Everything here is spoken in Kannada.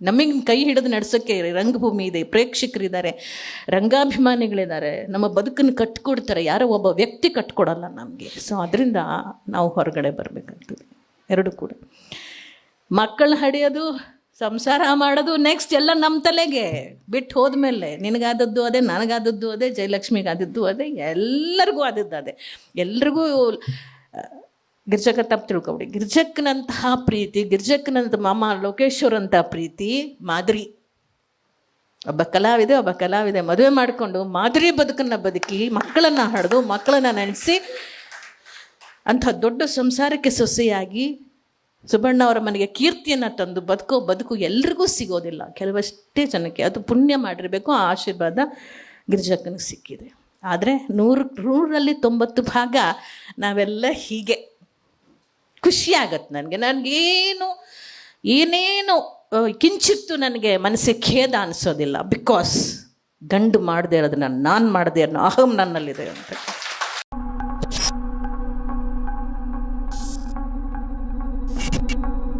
ನಮಗೆ ಕೈ ಹಿಡಿದು ನಡೆಸೋಕ್ಕೆ ರಂಗಭೂಮಿ ಇದೆ ಪ್ರೇಕ್ಷಕರಿದ್ದಾರೆ ರಂಗಾಭಿಮಾನಿಗಳಿದ್ದಾರೆ, ನಮ್ಮ ಬದುಕನ್ನು ಕಟ್ಕೊಡ್ತಾರೆ, ಯಾರೋ ಒಬ್ಬ ವ್ಯಕ್ತಿ ಕಟ್ಕೊಡಲ್ಲ ನಮಗೆ. ಸೊ ಅದರಿಂದ ನಾವು ಹೊರಗಡೆ ಬರಬೇಕಾಗ್ತದೆ. ಎರಡು ಕೂಡ. ಮಕ್ಕಳು ಹಡಿಯೋದು, ಸಂಸಾರ ಮಾಡೋದು ನೆಕ್ಸ್ಟ್ ಎಲ್ಲ ನಮ್ಮ ತಲೆಗೆ. ಬಿಟ್ಟು ಹೋದ್ಮೇಲೆ ನಿನಗಾದದ್ದು ಅದೇ, ನನಗಾದದ್ದು ಅದೇ, ಜಯಲಕ್ಷ್ಮಿಗಾದದ್ದು ಅದೇ, ಎಲ್ಲರಿಗೂ ಆದದ್ದು ಅದೇ. ಎಲ್ರಿಗೂ ಆ, ಗಿರ್ಜಕ್ಕ ತಪ್ಪು ತಿಳ್ಕೊಬಿಡಿ. ಗಿರ್ಜಕ್ಕನಂತಹ ಪ್ರೀತಿ ಗಿರ್ಜಕ್ಕನಂತ ಮಾಮ ಲೋಕೇಶ್ವರಂಥ ಪ್ರೀತಿ ಮಾದರಿ. ಒಬ್ಬ ಕಲಾವಿದೆ ಒಬ್ಬ ಕಲಾವಿದೆ ಮದುವೆ ಮಾಡಿಕೊಂಡು ಮಾದರಿ ಬದುಕನ್ನು ಬದುಕಿ ಮಕ್ಕಳನ್ನು ಹಡಿದು ಮಕ್ಕಳನ್ನು ನೆನೆಸಿ ಅಂಥ ದೊಡ್ಡ ಸಂಸಾರಕ್ಕೆ ಸೊಸೆಯಾಗಿ ಸುಬ್ಬಣ್ಣ ಅವರ ಮನೆಗೆ ಕೀರ್ತಿಯನ್ನು ತಂದು ಬದುಕೋ ಬದುಕು ಎಲ್ರಿಗೂ ಸಿಗೋದಿಲ್ಲ. ಕೆಲವಷ್ಟೇ ಜನಕ್ಕೆ ಅದು ಪುಣ್ಯ ಮಾಡಿರಬೇಕು ಆ ಆಶೀರ್ವಾದ ಗಿರಿಜಕ್ಕನಿಗೆ ಸಿಕ್ಕಿದೆ. ಆದರೆ ನೂರು ನೂರಲ್ಲಿ ತೊಂಬತ್ತು ಭಾಗ ನಾವೆಲ್ಲ ಹೀಗೆ. ಖುಷಿ ಆಗತ್ತೆ ನನಗೆ. ನನಗೇನು, ಏನೇನು ಕಿಂಚಿತ್ತು ನನಗೆ ಮನಸ್ಸಿಗೆ ಖೇದ ಅನಿಸೋದಿಲ್ಲ. ಬಿಕಾಸ್ ಗಂಡು ಮಾಡದೇ ಇರೋದನ್ನ ನಾನು ಮಾಡದೇ ಅನ್ನೋ ಅಹಂ ನನ್ನಲ್ಲಿದೆ ಅಂತ.